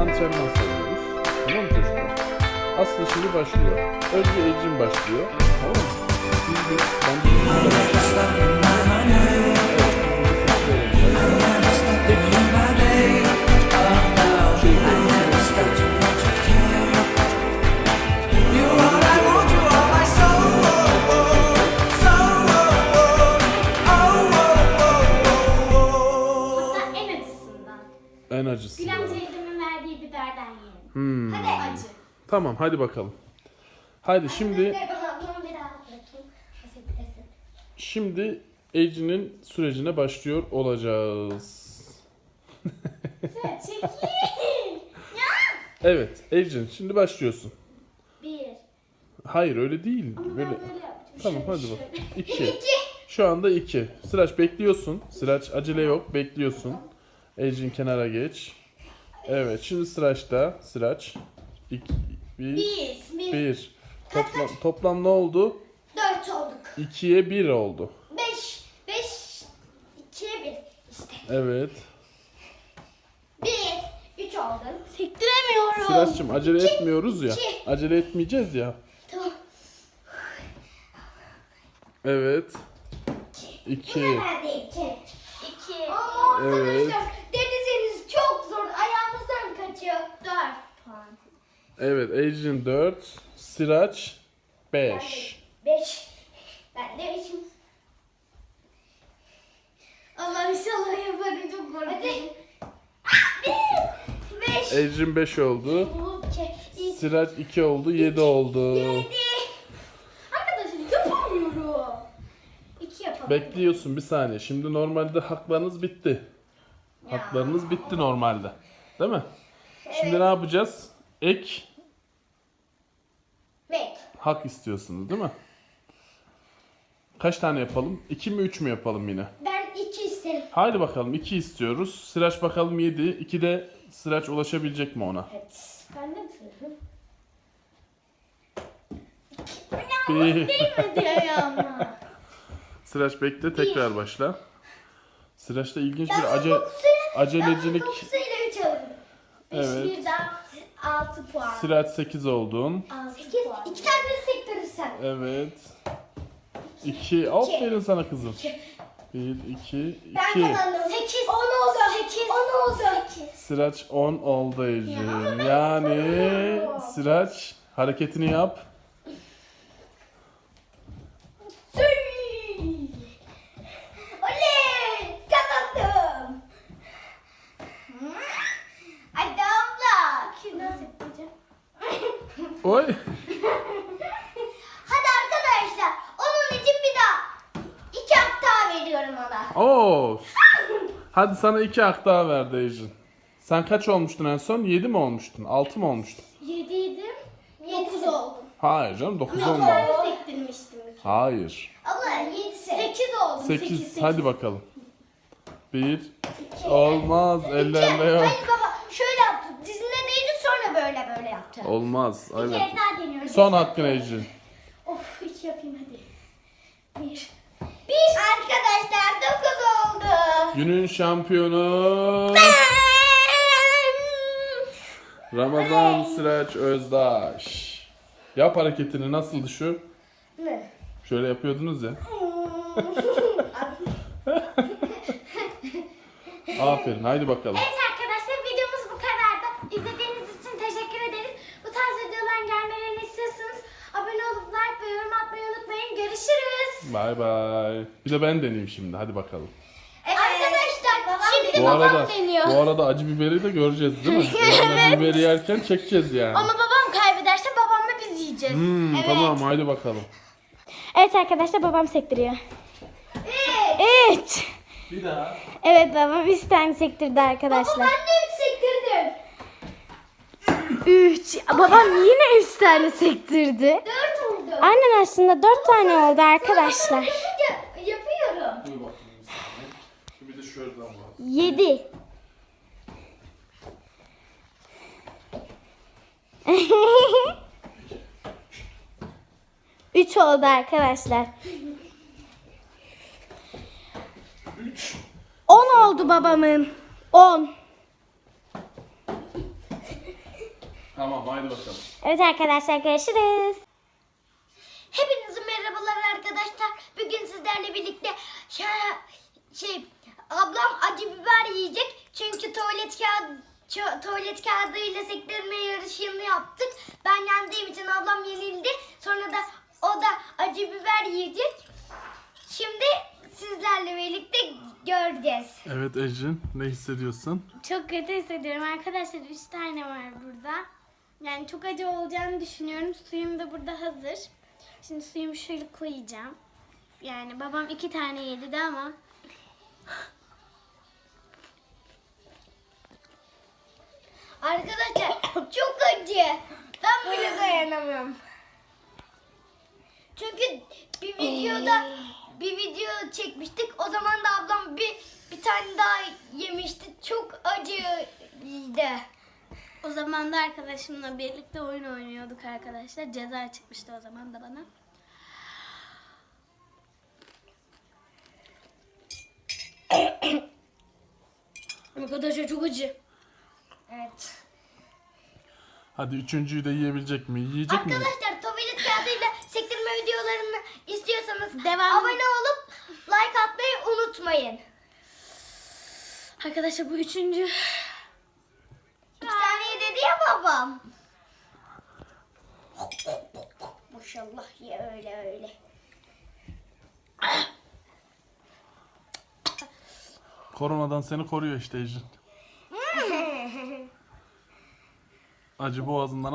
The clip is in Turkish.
Antrenman sayıyoruz. Tamam mı çocuklar? Aslı şimdi başlıyor. Önce Ecim başlıyor. Tamam mı? Bilgi. Ben bilgi. En acısı. Gülem teyzemin verdiği biberden yiyelim. Hmm. Hadi acı. Tamam hadi bakalım. Hadi şimdi Ver bana bunu bir daha bırakayım. Nasıl bitersin? şimdi Ece'nin sürecine başlıyor olacağız. Sen çekil. ya. Evet Ecin şimdi başlıyorsun. Bir. Hayır öyle değil. Ama ben Böyle. böyle yaptım. Tamam Şöyle, hadi şöyle. bak. İki. Şu anda iki. Sıraç bekliyorsun. Sıraç acele yok bekliyorsun. Ecin kenara geç. Evet şimdi Sıraç'ta. Sıraç. İki, bir, Bir. Bir. bir. Toplam, toplam ne oldu? Dört olduk. İkiye bir oldu. Beş. Beş. İkiye bir. İşte. Evet. Bir. Üç oldun. Sektiremiyorum. Sıraç'cığım acele etmiyoruz ya. iki. Acele etmeyeceğiz ya. Tamam. Evet. İki. Ben de iki. İki. Evet. arkadaşlar deniziniz çok zor. Ayağımızdan kaçıyor. Dört puan. Evet Ecin 4. Sıraç 5. Beş. Ben de beşim. Allah inşallah yaparım çok korkuyorum. Hadi. Bir. Beş. Ecin 5 oldu. Okey. Sıraç 2 oldu. 7 oldu. Yedi. Arkadaşlar yapamıyorum. İki yapalım. Bekliyorsun bir saniye. Şimdi normalde haklarınız bitti. Haklarınız bitti normalde. Değil mi? Şimdi ne yapacağız? Ek Bek. hak istiyorsunuz değil mi? Kaç tane yapalım? 2 mi 3 mü yapalım yine? Ben iki isterim. Haydi bakalım 2 istiyoruz. Sıraç bakalım 7. 2 de Sıraç ulaşabilecek mi ona? Evet. Ben de mi söyledim? Bir. Değmedi ayağıma. Sıraç bekle tekrar başla. Sıraç'ta ilginç bir ace, Dokusuyla- acelecilik. Ben dokusuyla üç alırım. Beş Evet. birden altı puan. Sıraç 8 oldun. Altı puan. İki tane de sektirirsen. Evet. 2. Aferin sana kızım. 1, 2, 2. Sekiz. On oldu. Sekiz. On oldu. Sekiz. Sıraç 10 oldu Ecin. Yani Sıraç hareketini yap. Sürü. Oley! Kazandım. Hadi abla. Kimden sektireceğim? Oy. Hadi arkadaşlar. Onun için bir daha iki hak daha veriyorum ona. Oo. Hadi sana 2 hak daha verdi Ecin. Sen kaç olmuştun en son? 7 mi olmuştun? 6 mı olmuştun? Yediydim. Dokuz oldum. Hayır canım 9 Bir olmadı. tane sektirmiştim. Hayır. Abla yedi. Sekiz oldum. 8. Hadi bakalım. 1 Olmaz. Ellerle yok. Hayır baba şöyle yaptı. Dizine değdi sonra böyle böyle yaptı. Olmaz. Bir kere daha deniyorum. Son hakkın Ecin. Of iki yapayım hadi. Bir. Bir. Arkadaşlar dokuz oldu. Günün şampiyonu Ramazan Sıraç Özdaş. Yap hareketini nasıldı şu? Ne? Şöyle yapıyordunuz ya. Aferin haydi bakalım. Evet arkadaşlar videomuz bu kadardı. İzlediğiniz için teşekkür ederiz. Bu tarz videoların gelmelerini istiyorsanız abone olup like ve yorum atmayı unutmayın. Görüşürüz. Bay bay. Bir de ben deneyeyim şimdi hadi bakalım. Arkadaşlar şimdi Bu babam arada deniyor. bu arada acı biberi de göreceğiz değil mi? Acı biberi yerken çekeceğiz yani. Ama babam kaybederse babamla biz yiyeceğiz. Hmm, Tamam haydi bakalım. Evet arkadaşlar babam sektiriyor. Evet. Üç. Bir daha. Evet babam üç tane sektirdi arkadaşlar. Ben de üç sektirdim. Üç. Babam yine üç tane sektirdi. Dört. Aynen aslında dört tane oldu arkadaşlar. Yapıyorum. Dur bakayım bir saniye. Şu bir de şuradan bak. Yedi. Üç oldu arkadaşlar. On oldu babamın. On. Tamam haydi bakalım. Evet arkadaşlar görüşürüz. Hepinize merhabalar arkadaşlar. Bugün sizlerle birlikte şey, şey ablam acı biber yiyecek. Çünkü tuvalet kağıdı tuvalet kağıdıyla sektirme yarışını yaptık. Ben yendiğim için ablam yenildi. Sonra da o da acı biber yiyecek. Şimdi sizlerle birlikte göreceğiz. Evet Ecrin ne hissediyorsun? Çok kötü hissediyorum arkadaşlar. Üç tane var burada. Yani çok acı olacağını düşünüyorum. Suyum da burada hazır. Şimdi suyumu şöyle koyacağım. Yani babam iki tane yedi de ama Arkadaşlar çok acı. Ben bile dayanamıyorum. Çünkü bir videoda bir video çekmiştik. O zaman da ablam bir bir tane daha yemişti. Çok acıydı. O zaman da arkadaşımla birlikte oyun oynuyorduk arkadaşlar. Ceza çıkmıştı o zaman da bana. Arkadaşlar çok acı. Evet. Hadi üçüncüyü de yiyebilecek mi? Yiyecek mi? Arkadaşlar tuvalet kağıdıyla sektirme videolarını istiyorsanız Devam. abone olup like atmayı unutmayın. Arkadaşlar bu üçüncü. İki tane ye dedi ya babam. Maşallah ye öyle öyle. Koronadan seni koruyor işte Ecrin. Acı boğazından al.